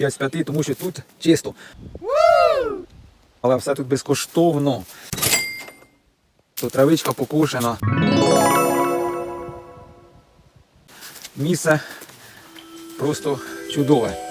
5 з 5, тому що тут чисто. Але все тут безкоштовно. Тут травичка покушена. Місце просто чудове.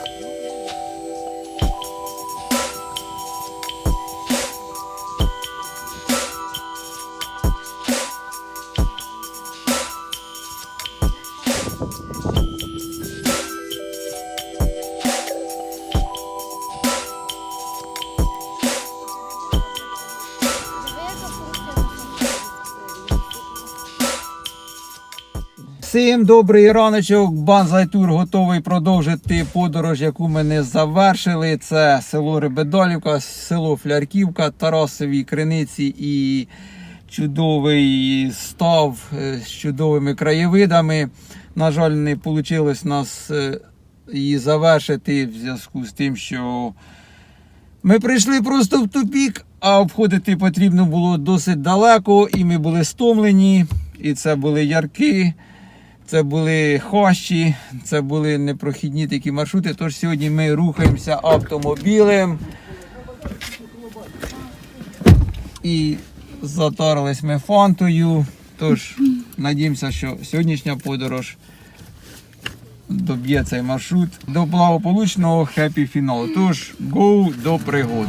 Всім добрий раночок. Банзайтур готовий продовжити подорож, яку ми не завершили. Це село Рибедолівка, село Флярківка, Тарасові Криниці і чудовий став е, з чудовими краєвидами. На жаль, не вийшло нас е, її завершити в зв'язку з тим, що ми прийшли просто в тупік, а обходити потрібно було досить далеко, і ми були стомлені. І це були ярки, це були хащі, це були непрохідні такі маршрути. Тож сьогодні ми рухаємося автомобілем. І затарились ми фантою. Тож надіємося, що сьогоднішня подорож доб'є цей маршрут до благополучного хеппі фіналу. Тож, go до пригод.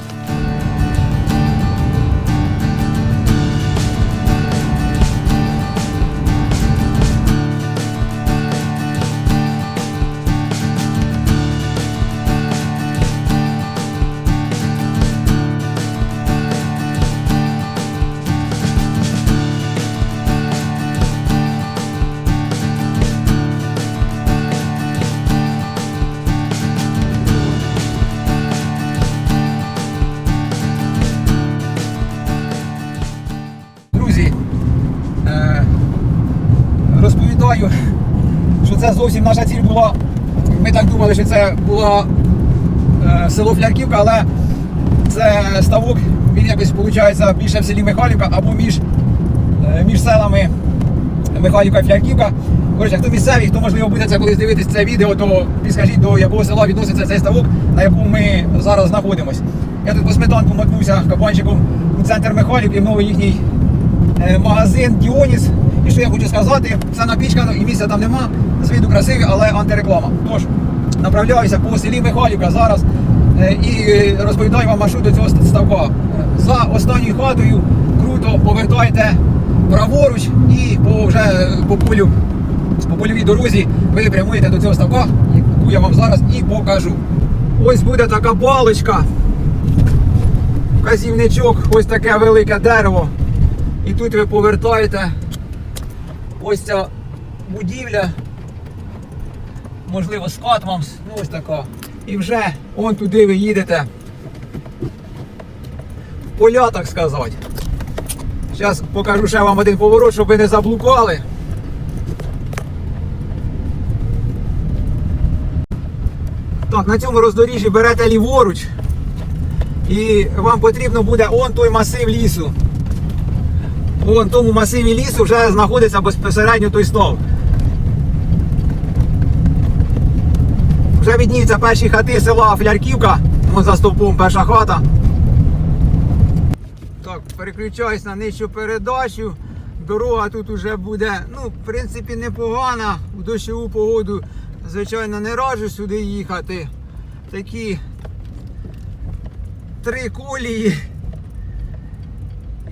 Зовсім наша ціль була. Ми так думали, що це було е, село Флярківка, але це ставок, він якось виходить більше в селі Михайлівка або між, е, між селами Михайлівка і Флярківка. Коротше, хто місцевий, хто можливо буде це колись дивитись це відео, то підскажіть, до якого села відноситься цей ставок, на якому ми зараз знаходимося. Я тут по сметанку мотнувся кабанчиком у центр Михайлівки, новий їхній е, магазин Діоніс. І що я хочу сказати, все напічкано і місця там нема. З виду красиві, але антиреклама. Тож направляюся по селі Михайлівка зараз е, і розповідаю вам маршрут до цього ставка. За останньою хатою круто повертайте праворуч і по вже е, по полю, по польовій дорозі ви прямуєте до цього ставка, яку я вам зараз і покажу. Ось буде така балочка. Вказівничок, ось таке велике дерево. І тут ви повертаєте ось ця будівля. Можливо, скат вам, ну ось така. І вже он туди ви їдете. В поля, так сказати. Зараз покажу ще вам один поворот, щоб ви не заблукали. Так, на цьому роздоріжжі берете ліворуч. І вам потрібно буде он той масив лісу. Вон тому масиві лісу вже знаходиться безпосередньо той стов. Вже відніються перші хати села Флярківка. Вон за стовпом перша хата. Так, переключаюсь на нижчу передачу. Дорога тут уже буде, ну, в принципі, непогана. В дощову погоду, звичайно, не раджу сюди їхати. Такі три колії.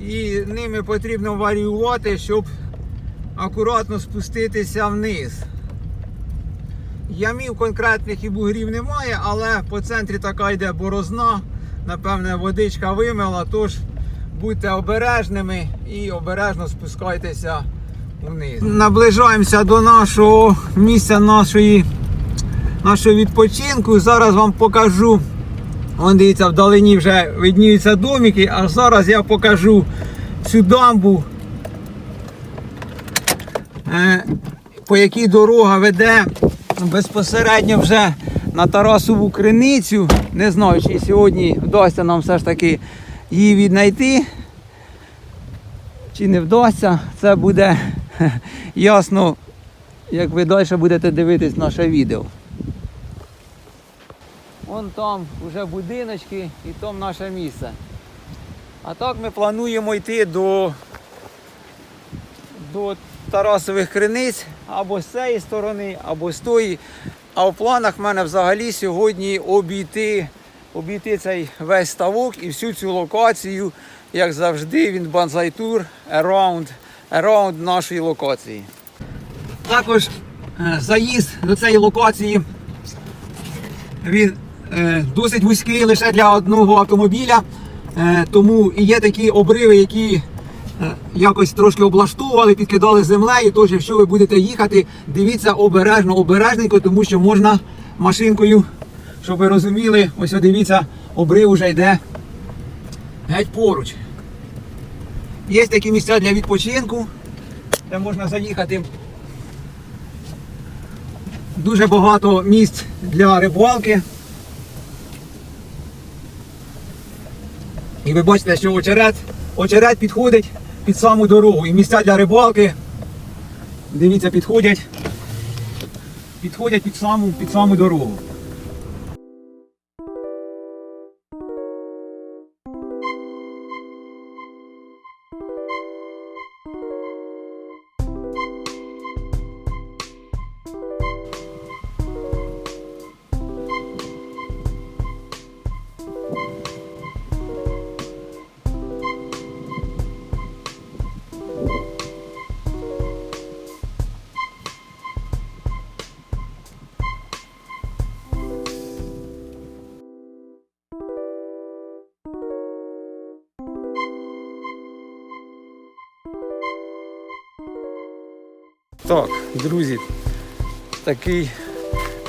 І ними потрібно варіювати, щоб акуратно спуститися вниз. Ямів конкретних і бугрів немає, але по центрі така йде борозна. Напевне, водичка вимила, тож будьте обережними і обережно спускайтеся вниз. Наближаємося до нашого місця нашої, нашого відпочинку. Зараз вам покажу. Вон дивіться, вдалині вже видніються домики, а зараз я покажу цю дамбу, е, по якій дорога веде безпосередньо вже на Тарасову криницю. Не знаю, чи сьогодні вдасться нам все ж таки її віднайти. Чи не вдасться, це буде ясно, як ви далі будете дивитись наше відео. Вон там вже будиночки і там наше місце. А так ми плануємо йти до, до Тарасових криниць або з цієї сторони, або з тої. А в планах в мене взагалі сьогодні обійти, обійти цей весь ставок і всю цю локацію, як завжди, він банзайтур around, around нашої локації. Також е, заїзд до цієї локації він е, досить вузький лише для одного автомобіля. Е, тому і є такі обриви, які якось трошки облаштовували, підкидали землею. Тож, якщо ви будете їхати, дивіться обережно, обережненько, тому що можна машинкою, щоб ви розуміли, ось дивіться, обрив вже йде геть поруч. Є такі місця для відпочинку, де можна заїхати Дуже багато місць для рибалки. І ви бачите, що очерет, очерет підходить під саму дорогу. І місця для рибалки, дивіться, підходять, підходять під саму, під саму дорогу. Так, друзі, такий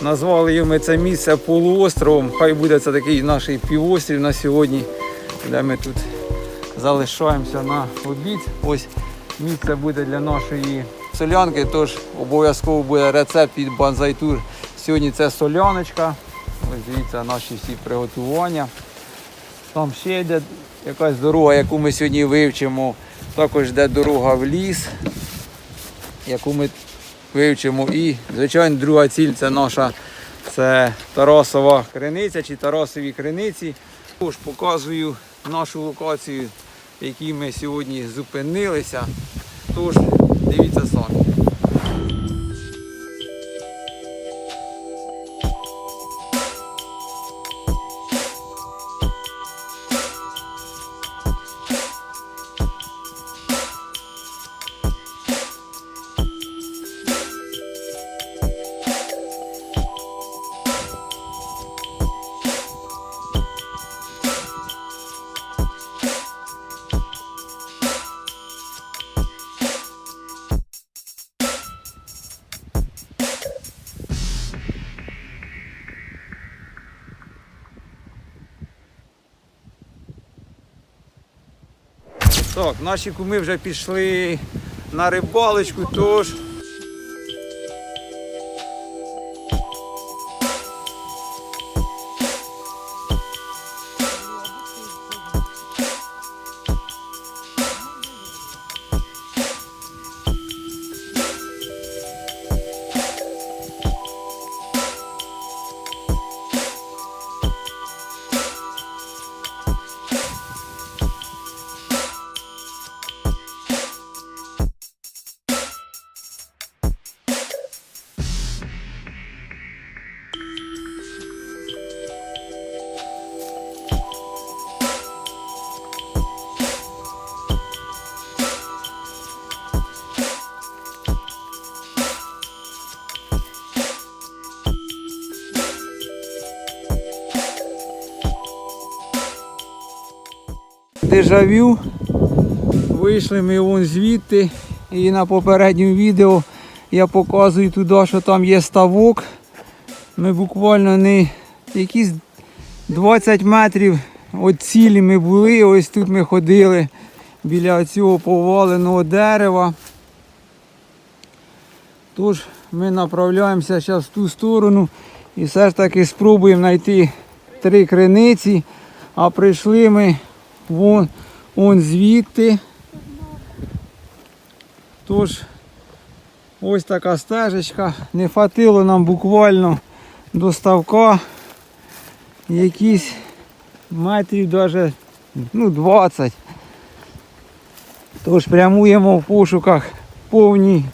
назвали ми це місце полуостровом. Хай буде це такий наш півострів на сьогодні, де ми тут залишаємося на обід. Ось місце буде для нашої солянки, тож обов'язково буде рецепт від Банзайтур. Сьогодні це соляночка. Ось дивіться наші всі приготування. Там ще йде якась дорога, яку ми сьогодні вивчимо. Також йде дорога в ліс яку ми вивчимо. І, звичайно, друга ціль це наша це Тарасова криниця чи Тарасові криниці. Тож показую нашу локацію, в якій ми сьогодні зупинилися. Тож, дивіться самі. Так, наші куми вже пішли на рибалочку, тож. Дежавю. Вийшли ми вон звідти. І на попередньому відео я показую туди, що там є ставок. Ми буквально не якісь 20 метрів від цілі ми були. Ось тут ми ходили біля цього поваленого дерева. Тож ми направляємося зараз в ту сторону і все ж таки спробуємо знайти три криниці. А прийшли ми вон, вон звідти. Тож ось така стежечка. Не хватило нам буквально до ставка. якісь метрів даже, ну, 20. Тож прямуємо в пошуках повні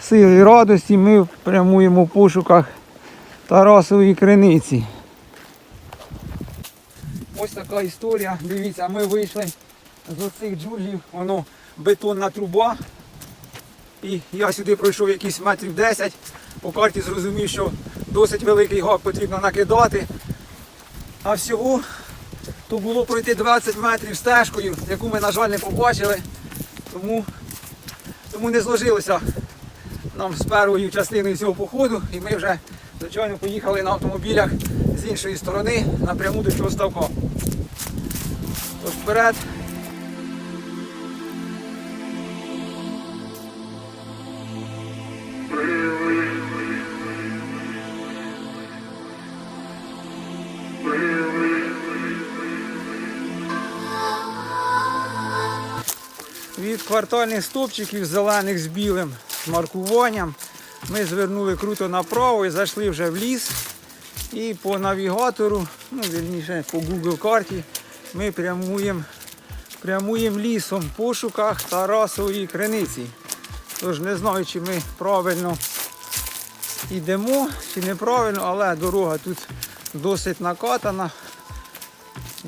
сили радості. Ми прямуємо в пошуках Тарасової криниці. Ось така історія. Дивіться, ми вийшли з оцих джунглів, воно бетонна труба. І я сюди пройшов якісь метрів 10. По карті зрозумів, що досить великий гак потрібно накидати. А всього то було пройти 20 метрів стежкою, яку ми, на жаль, не побачили. Тому, тому не зложилося нам з першою частиною цього походу. І ми вже, звичайно, поїхали на автомобілях з іншої сторони напряму до цього ставка. Тож вперед. Від квартальних стопчиків зелених з білим маркуванням ми звернули круто направо і зайшли вже в ліс. І по навігатору, ну вірніше по Google карті, ми прямуємо прямуємо лісом в пошуках Тарасової криниці. Тож не знаю, чи ми правильно йдемо, чи неправильно, але дорога тут досить накатана.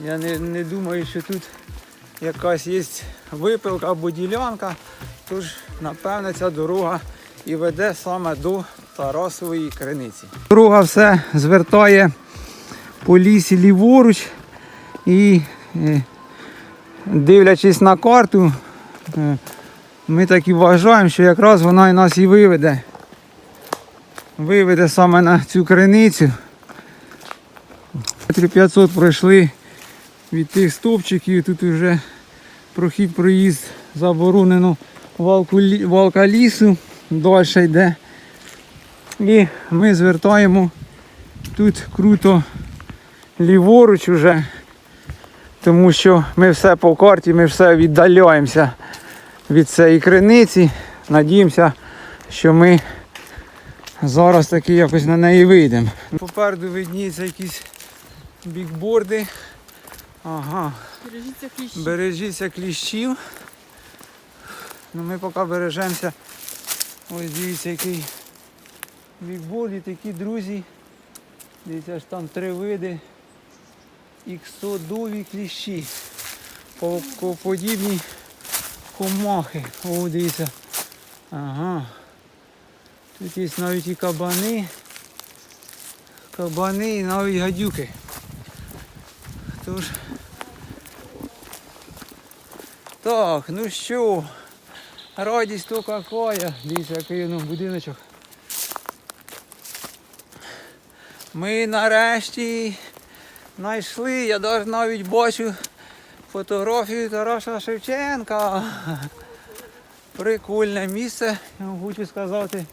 Я не, не думаю, що тут якась є випилка або ділянка. Тож, напевне, ця дорога і веде саме до Тарасової криниці. Дорога все звертає по лісі ліворуч і е, дивлячись на карту, е, ми так і вважаємо, що якраз вона і нас і виведе. Виведе саме на цю криницю. Метрів 500 пройшли від тих стовпчиків, тут вже прохід проїзд заборонено валку, валка лісу, далі йде. І ми звертаємо тут круто ліворуч уже, тому що ми все по карті, ми все віддаляємося від цієї криниці. Надіємося, що ми зараз таки якось на неї вийдемо. Попереду видніються якісь бікборди. Ага, Бережіться кліщі. бережіться кліщів. Ну, ми поки бережемося. Ось дивіться, який бікборд і такі друзі. Дивіться, ж там три види. Іксодові кліщі. Подібні комахи. О, дивіться. Ага. Тут є навіть і кабани. Кабани і навіть гадюки. Тож. Так, ну що, радість то какая. Дивіться, який ну, будиночок. Ми нарешті знайшли, я навіть бачу фотографію Тараса Шевченка. Прикольне місце, я хочу сказати.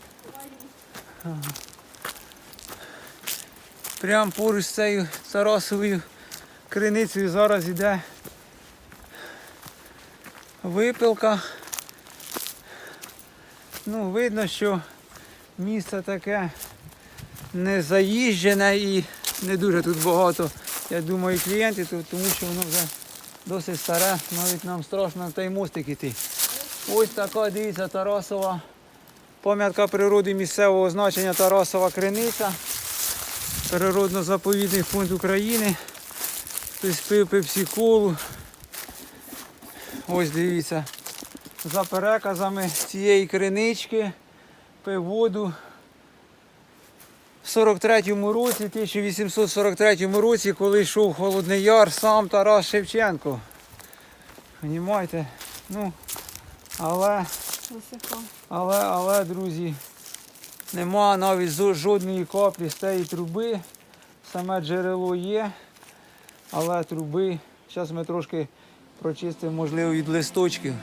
Прямо поруч з цією Тарасовою криницею зараз іде випилка. Ну, видно, що місце таке не заїжджене і не дуже тут багато, я думаю, клієнтів, тому що воно вже досить старе, навіть нам страшно на той мостик іти. Ось така, дивіться, Тарасова пам'ятка природи місцевого значення Тарасова Криниця. Природно-заповідний фонд України. Хтось пив пепсі-колу. Ось дивіться. За переказами цієї кринички пив воду в 43-му році, 1843 році, коли йшов Холодний Яр, сам Тарас Шевченко. Понімаєте? Ну, але, але, але, друзі, нема навіть жодної каплі з тієї труби. Саме джерело є, але труби. Зараз ми трошки прочистимо, можливо, від листочків.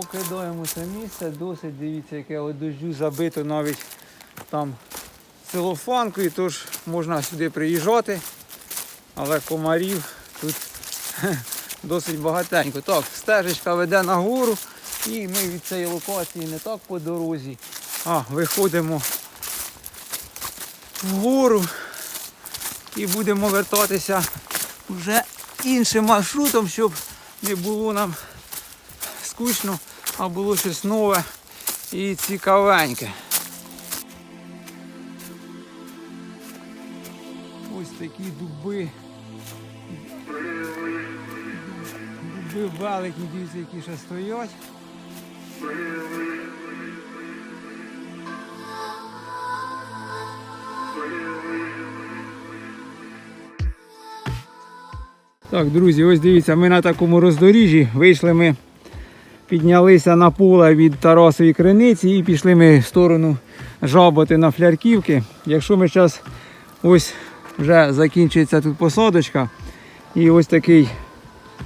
Покидаємо це місце. Досить дивіться, яке от дощу забито навіть там целофанкою, тож можна сюди приїжджати. Але комарів тут досить багатенько. Так, стежечка веде нагору і ми від цієї локації не так по дорозі, а виходимо вгору і будемо вертатися вже іншим маршрутом, щоб не було нам скучно, а було щось нове і цікавеньке. Ось такі дуби. Дуби великі, дивіться, які ще стоять. Так, друзі, ось дивіться, ми на такому роздоріжжі. Вийшли ми, піднялися на поле від Тарасової криниці і пішли ми в сторону жаботи на флярківки. Якщо ми зараз ось вже закінчується тут посадочка, і ось такий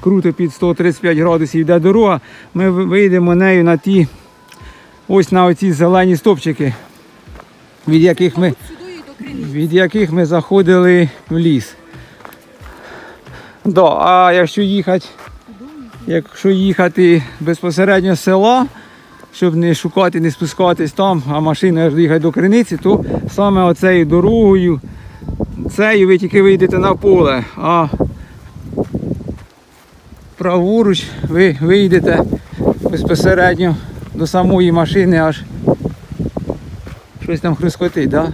круто під 135 градусів йде дорога, ми вийдемо нею на ті ось на оці зелені стопчики, від яких ми, від яких ми заходили в ліс. Да, а якщо їхати, якщо їхати безпосередньо з села, щоб не шукати, не спускатись там, а машиною їхати до криниці, то саме оцею дорогою, цією ви тільки вийдете на поле, а праворуч ви вийдете безпосередньо до самої машини, аж щось там хрускотить? Да?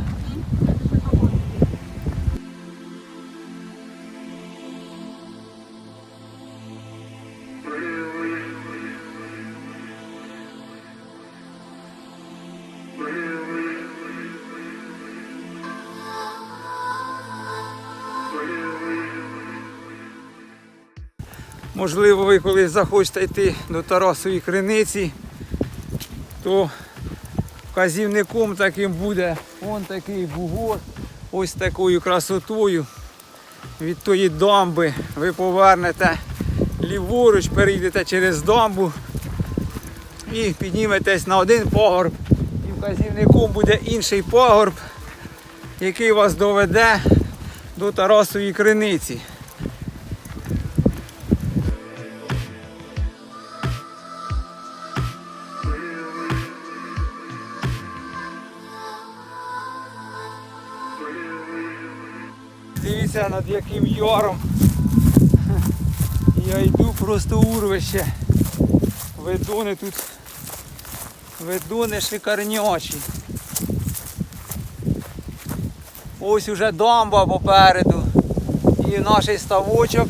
Можливо, ви коли захочете йти до Тарасової криниці, то вказівником таким буде он такий бугор, ось такою красотою. Від тої дамби ви повернете ліворуч, перейдете через дамбу і підніметесь на один пагорб. І вказівником буде інший пагорб, який вас доведе до Тарасової криниці. Дивіться над яким яром. Я йду просто урвище. Ведуни тут. Ведуни шикарнячі. Ось уже дамба попереду. І наш ставочок.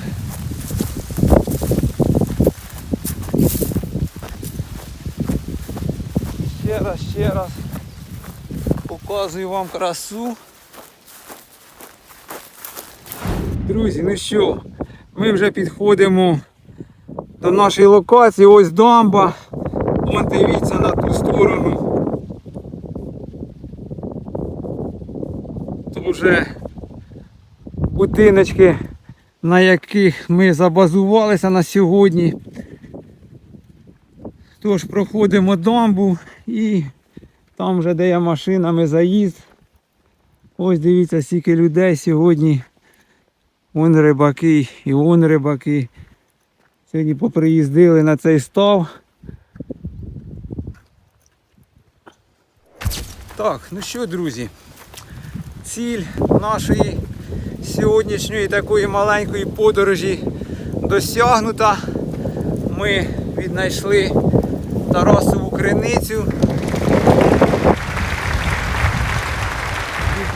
Ще раз, ще раз показую вам красу. Друзі, ну що, ми вже підходимо до нашої локації. Ось дамба. Вон дивіться на ту сторону. Тут вже будиночки, на яких ми забазувалися на сьогодні. Тож проходимо дамбу і там вже де є машинами заїзд. Ось дивіться, скільки людей сьогодні. Вон рибаки і вон рибаки. Сьогодні поприїздили на цей став. Так, ну що, друзі, ціль нашої сьогоднішньої такої маленької подорожі досягнута. Ми віднайшли Тарасову криницю.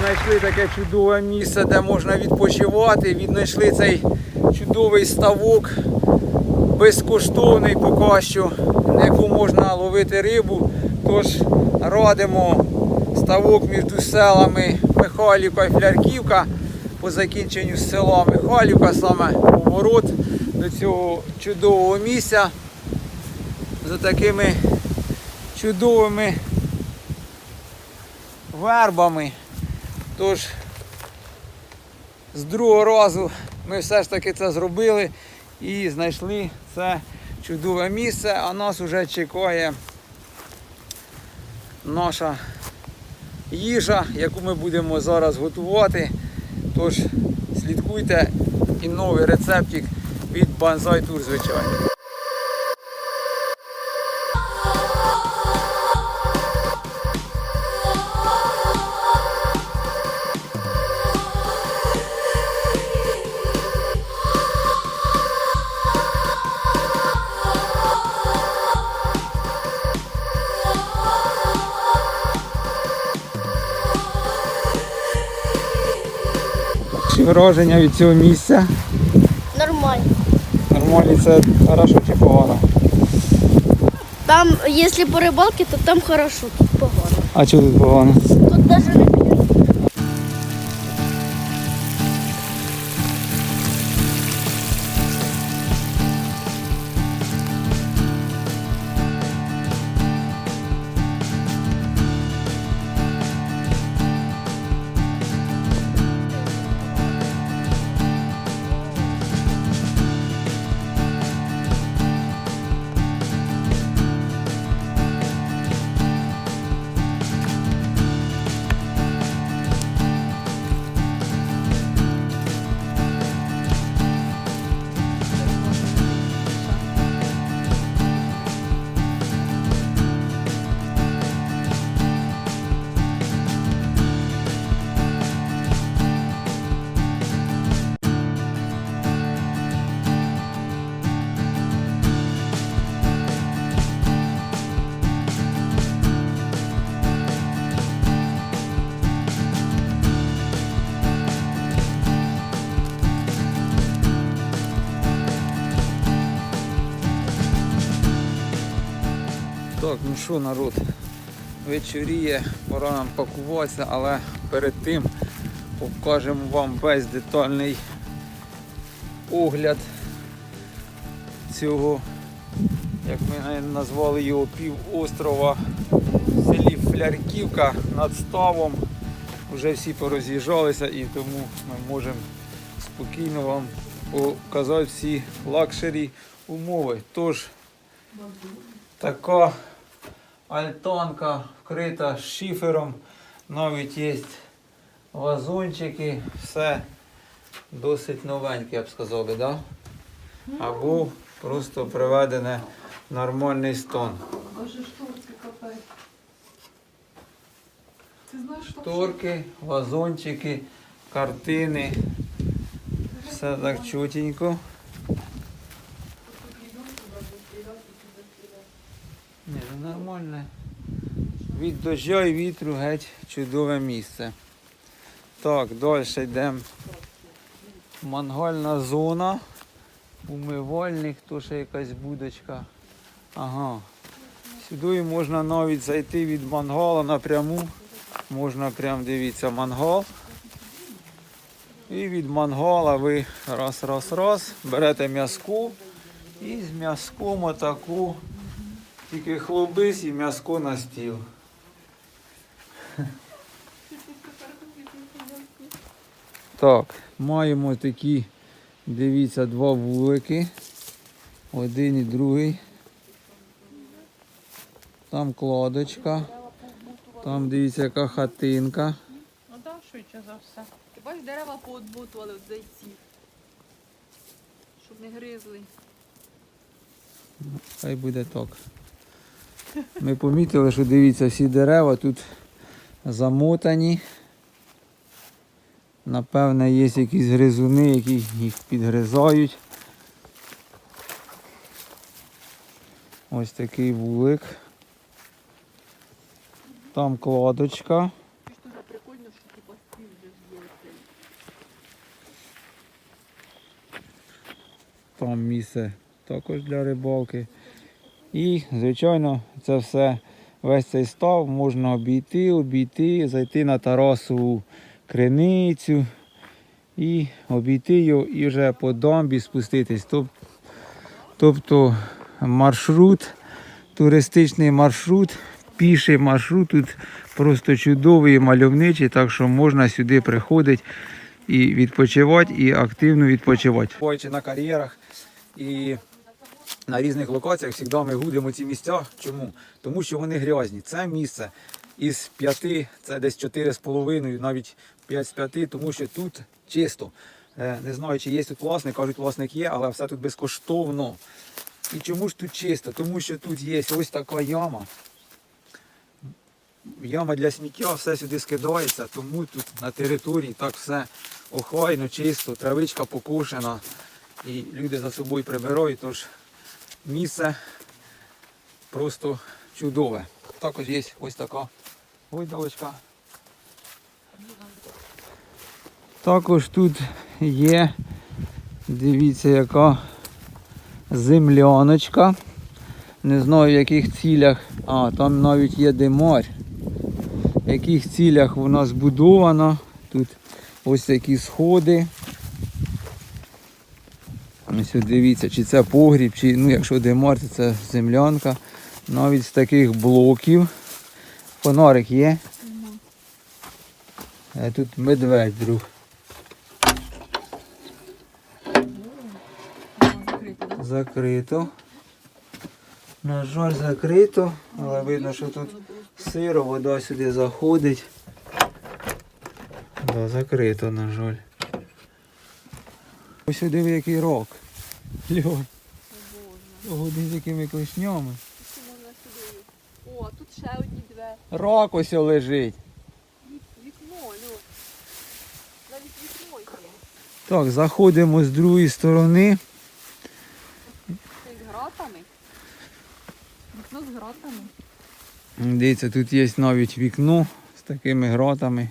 Віднайшли таке чудове місце, де можна відпочивати. Віднайшли цей чудовий ставок, безкоштовний поки що, на яку можна ловити рибу. Тож радимо ставок між селами Михайлівка і Флярківка. По закінченню села Михайлівка, саме поворот до цього чудового місця за такими чудовими вербами. Тож з другого разу ми все ж таки це зробили і знайшли це чудове місце, а нас вже чекає наша їжа, яку ми будемо зараз готувати. Тож слідкуйте і новий рецептик від Банзай Тур, звичайно. Чи враження від цього місця? Нормально. Нормально, це хорошо чи погано? Там, якщо по рибалки, то там хорошо, тут погано. А чого тут погано? Тут даже що, народ, вечоріє, пора нам пакуватися, але перед тим покажемо вам весь детальний огляд цього, як ми назвали його півострова в селі Флярківка над ставом. Вже всі пороз'їжджалися і тому ми можемо спокійно вам показати всі лакшері умови. Тож така альтанка вкрита шифером, навіть є вазончики, все досить новеньке, я б сказав би, да? або просто приведене нормальний стан. Боже, шторки капець. Ти знаєш, Шторки, вазончики, картини, все так чутенько. Ні, ну нормально. Від дождя і вітру геть чудове місце. Так, далі йдемо. Мангальна зона. Умивальник, то ще якась будочка. Ага. Сюди можна навіть зайти від мангала напряму. Можна прям дивіться мангал. І від мангала ви раз, раз, раз, берете м'язку і з м'язком отаку тільки хлобись і м'язко на стіл. Так, маємо такі, дивіться, два вулики. Один і другий. Там кладочка. Там дивіться, яка хатинка. Ну так, швидше за все. Ти бачиш, дерева поотбутували від зайців. Щоб не гризли. Хай буде так. Ми помітили, що дивіться, всі дерева тут замотані. Напевне, є якісь гризуни, які їх підгризають. Ось такий вулик. Там кладочка. Прикольно, що типа стіл вже є. Там місце також для рибалки. І, звичайно, це все, весь цей став можна обійти, обійти, зайти на Тарасову криницю і обійти його і вже по дамбі спуститись. Тобто маршрут, туристичний маршрут, піший маршрут тут просто чудовий, мальовничий, так що можна сюди приходити і відпочивати, і активно відпочивати. Буваючи на кар'єрах і на різних локаціях завжди ми гудимо ці місця. Чому? Тому що вони грязні. Це місце із п'яти, це десь чотири з половиною, навіть п'ять з п'яти, тому що тут чисто. Е, Не знаю, чи є тут власник, кажуть, власник є, але все тут безкоштовно. І чому ж тут чисто? Тому що тут є ось така яма. Яма для сміття, все сюди скидається, тому тут на території так все охайно, чисто, травичка покошена. І люди за собою прибирають, тож місце просто чудове. Також є ось така гойдалочка. Також тут є, дивіться, яка земляночка. Не знаю в яких цілях. А, там навіть є димар. В яких цілях вона збудована. Тут ось такі сходи. Ось дивіться, чи це погріб, чи ну, якщо димар, то це землянка. Навіть з таких блоків. Фонарик є. А тут медведь друг. Закрито. На жаль, закрито, але видно, що тут сиро, вода сюди заходить. Да, закрито, на жаль. Ось сюди який рок. Льон. Ого, з якими клешнями. Що можна сюди? О, тут ще одні двері. Рак ось лежить. Вікно, Льо. Навіть вікно є. Так, заходимо з другої сторони. З гратами. Вікно з гратами. Дивіться, тут є навіть вікно з такими гротами.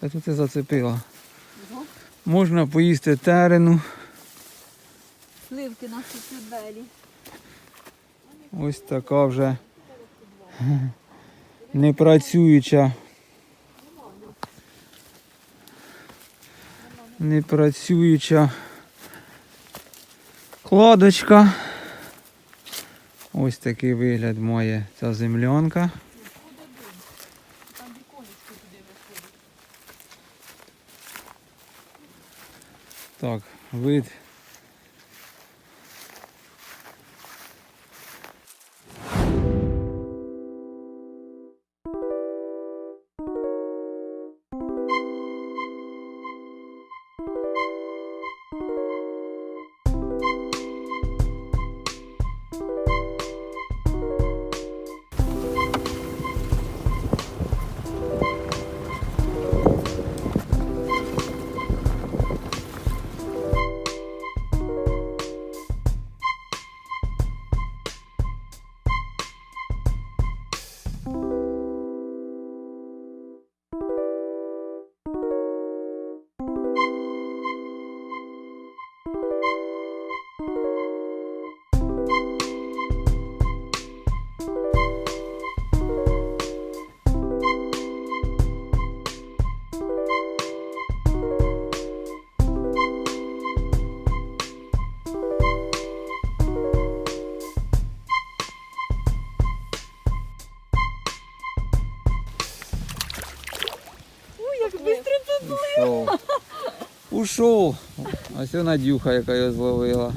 Та тут і зацепила. Можна поїсти терену. Сливки на ці двері. Ось така вже непрацююча. Непрацююча кладочка. Ось такий вигляд має ця землянка. Там віконечко туди виходить. Так, вид. Ушов. Ось вона Надюха, яка його зловила.